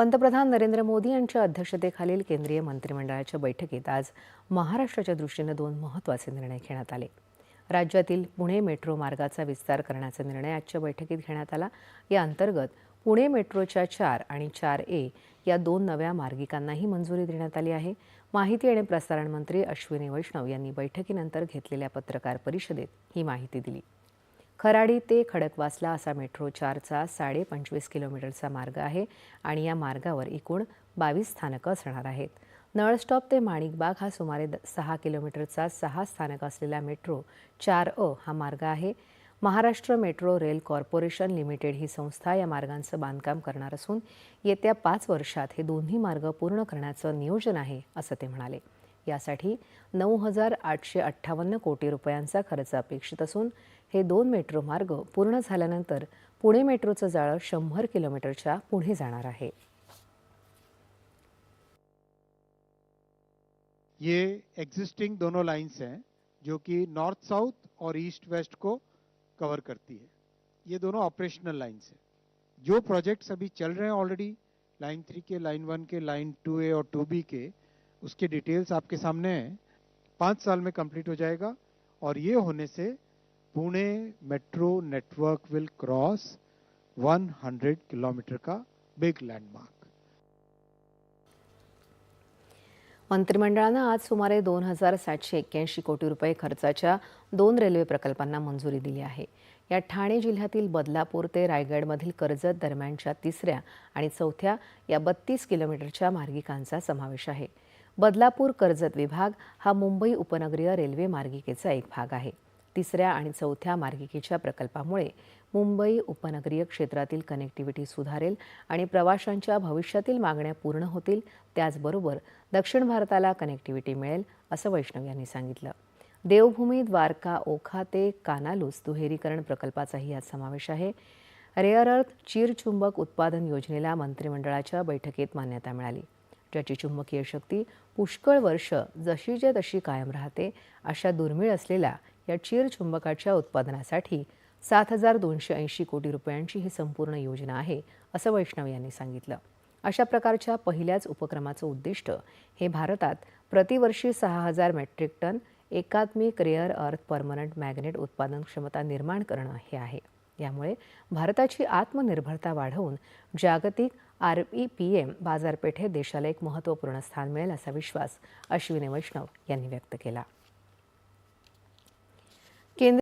पंतप्रधान नरेंद्र मोदी यांच्या अध्यक्षतेखालील केंद्रीय मंत्रिमंडळाच्या बैठकीत आज महाराष्ट्राच्या दृष्टीनं दोन महत्त्वाचे निर्णय घेण्यात आले. राज्यातील पुणे मेट्रो मार्गाचा विस्तार करण्याचा निर्णय आजच्या बैठकीत घेण्यात आला. या अंतर्गत पुणे मेट्रोच्या चार आणि चार ए या दोन नव्या मार्गिकांनाही मंजुरी देण्यात आली आहे. माहिती आणि प्रसारण मंत्री अश्विनी वैष्णव यांनी बैठकीनंतर घेतलेल्या पत्रकार परिषदेत ही माहिती दिली. खराडी ते खडकवासला असा मेट्रो चारचा साडे पंचवीस किलोमीटरचा मार्ग आहे आणि या मार्गावर एकूण बावीस स्थानकं असणार आहेत. नळस्टॉप ते माणिकबाग हा सुमारे द- सहा किलोमीटरचा सहा स्थानक असलेला मेट्रो चार अ हा मार्ग आहे. Maharashtra metro rail corporation limited ही संस्था या मार्गांचं बांधकाम करणार असून येत्या पाच वर्षात हे दोन्ही मार्ग पूर्ण करण्याचं नियोजन आहे असं ते म्हणाले. यासाठी नऊ हजार आठशे अठ्ठावन्न कोटी रुपयांचा खर्च अपेक्षित असून हे दोन मेट्रो मार्ग पूर्ण झाल्यानंतर पुणे मेट्रोचं जाळं शंभर किलोमीटरच्या पुढे जाणार आहे. ये एग्जिस्टिंग दोनों लाइन्स हैं जो कि नॉर्थ साउथ और ईस्ट वेस्ट को कवर करती है। ये दोनों ऑपरेशनल लाइन्स हैं। जो प्रोजेक्ट्स अभी चल रहे हैं ऑलरेडी लाइन थ्री के लाइन वन के लाइन टू ए और टू बी के उसके डिटेल्स आपके सामने हैं पाँच साल में कंप्लीट हो जाएगा और ये होने से Pune metro network will cross 100 kilometre का बिग लैंडमार्क। मंत्रिमंडळानं आज सुमारे दोन हजार सातशे एक्क्याऐंशी कोटी रुपये खर्चाच्या दोन रेल्वे प्रकल्पांना मंजुरी दिली आहे. या ठाणे जिल्ह्यातील बदलापूर ते रायगडमधील कर्जत दरम्यानच्या तिसऱ्या आणि चौथ्या या बत्तीस किलोमीटरच्या मार्गिकांचा समावेश आहे. बदलापूर कर्जत विभाग हा मुंबई उपनगरीय रेल्वे मार्गिकेचा एक भाग आहे. तिसऱ्या आणि चौथ्या मार्गिकेच्या प्रकल्पामुळे मुंबई उपनगरीय क्षेत्रातील कनेक्टिव्हिटी सुधारेल आणि प्रवाशांच्या भविष्यातील मागण्या पूर्ण होतील. त्याचबरोबर दक्षिण भारताला कनेक्टिव्हिटी मिळेल असं वैष्णव यांनी सांगितलं. देवभूमी द्वारका ओखा ते कानालूस दुहेरीकरण प्रकल्पाचाही यात समावेश आहे. रेअर अर्थ चिरचुंबक उत्पादन योजनेला मंत्रिमंडळाच्या बैठकीत मान्यता मिळाली. ज्याची चुंबकीय शक्ती पुष्कळ वर्ष जशीच्या तशी कायम राहते अशा दुर्मिळ असलेल्या या चिरचुंबकाच्या उत्पादनासाठी सात हजार दोनशे ऐंशी कोटी रुपयांची ही संपूर्ण योजना आहे असं वैष्णव यांनी सांगितलं. अशा प्रकारच्या पहिल्याच उपक्रमाचं उद्दिष्ट हे भारतात प्रतिवर्षी सहा हजार मेट्रिक टन एकात्मिक रेअर अर्थ परमनंट मॅग्नेट उत्पादन क्षमता निर्माण करणं हे आहे. यामुळे भारताची आत्मनिर्भरता वाढवून जागतिक आर ई पी एम बाजारपेठेत देशाला एक महत्त्वपूर्ण स्थान मिळेल असा विश्वास अश्विनी वैष्णव यांनी व्यक्त केला.